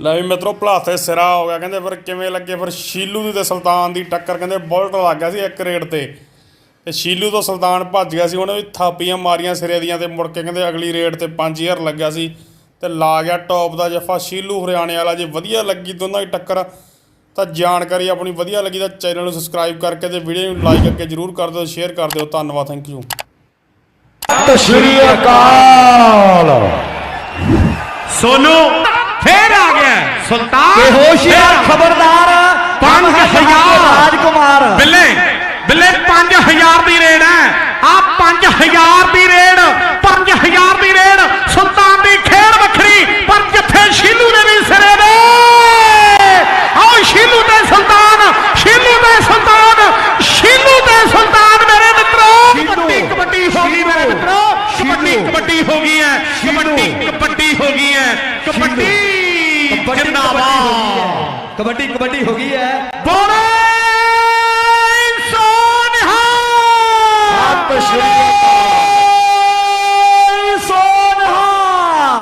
ਲੈ ਵੀ ਮਿੱਤਰੋ ਭਲਾਥੇ ਸਿਰਾ ਹੋ ਗਿਆ। ਕਹਿੰਦੇ ਫਿਰ ਕਿਵੇਂ ਲੱਗੇ? ਫਿਰ ਸ਼ੀਲੂ ਦੀ ਤੇ ਸੁਲਤਾਨ ਦੀ ਟੱਕਰ ਕਹਿੰਦੇ ਬੁਲਟ ਲੱਗ ਗਿਆ ਸੀ ਇੱਕ ਰੇਡ ਤੇ। ਤੇ ਸ਼ੀਲੂ ਤੋਂ ਸੁਲਤਾਨ ਭੱਜ ਗਿਆ ਸੀ। ਉਹਨੇ ਵੀ ਥਾਪੀਆਂ ਮਾਰੀਆਂ ਸਿਰੇ ਦੀਆਂ ਤੇ ਮੁੜ ਕੇ ਕਹਿੰਦੇ ਅਗਲੀ ਰੇਡ ਤੇ 5000 ਲੱਗਿਆ ਸੀ। ਤੇ ਲਾ ਗਿਆ ਟੌਪ ਦਾ ਜਫਾ। ਸ਼ੀਲੂ ਹਰਿਆਣੇ ਵਾਲਾ ਜੇ ਵਧੀਆ ਲੱਗੀ ਦੋਨਾਂ ਦੀ ਟੱਕਰ ਤਾਂ ਜਾਣਕਾਰੀ ਆਪਣੀ ਵਧੀਆ ਲੱਗੀ ਤਾਂ ਚੈਨਲ ਨੂੰ ਸਬਸਕ੍ਰਾਈਬ ਕਰਕੇ ਤੇ ਵੀਡੀਓ ਨੂੰ ਲਾਈਕ ਕਰਕੇ ਜਰੂਰ ਕਰ ਦਿਓ ਸ਼ੇਅਰ ਕਰ ਦਿਓ। ਧੰਨਵਾਦ ਥੈਂਕ ਯੂ ਸਤਿ ਸ਼੍ਰੀ ਅਕਾਲ। ਸੋਨੂ ਬੇਹੋਸ਼ੀਆ ਖਬਰਦਾਰ ਪੰਜ ਹਜ਼ਾਰ। ਰਾਜਕੁਮਾਰ। ਬਿੱਲੇ ਬਿੱਲੇ 5000 ਦੀ ਰੇਡ ਹੈ। ਆ 5000 ਦੀ ਰੇਡ 5000 ਦੀ ਰੇਡ। ਸੁਲਤਾਨ ਦੀ ਖੇਡ ਵੱਖਰੀ ਪਰ ਜਿੱਥੇ ਸ਼ੀਲੂ ਦੇ ਵੀ ਸਿਰੇ ਦੇ ਆਓ ਸ਼ੀਲੂ ਤੇ ਸੁਲਤਾਨ ਸ਼ੀਲੂ ਤੇ ਸੁਲਤਾਨ ਸ਼ੀਲੂ ਤੇ ਸੁਲਤਾਨ ਮੇਰੇ ਮਿੱਤਰੋ। ਕਬੱਡੀ ਕਬੱਡੀ ਹੋ ਗਈ ਮੇਰੇ ਮਿੱਤਰੋ। ਕਬੱਡੀ ਕਬੱਡੀ ਹੋ ਗਈ ਹੈ। ਕਬੱਡੀ ਕਬੱਡੀ ਹੋ ਗਈ ਹੈ। ਕਬੱਡੀ ਜਿੰਦਾਬਾਦ। ਕਬੱਡੀ ਕਬੱਡੀ ਹੋ ਗਈ ਹੈ।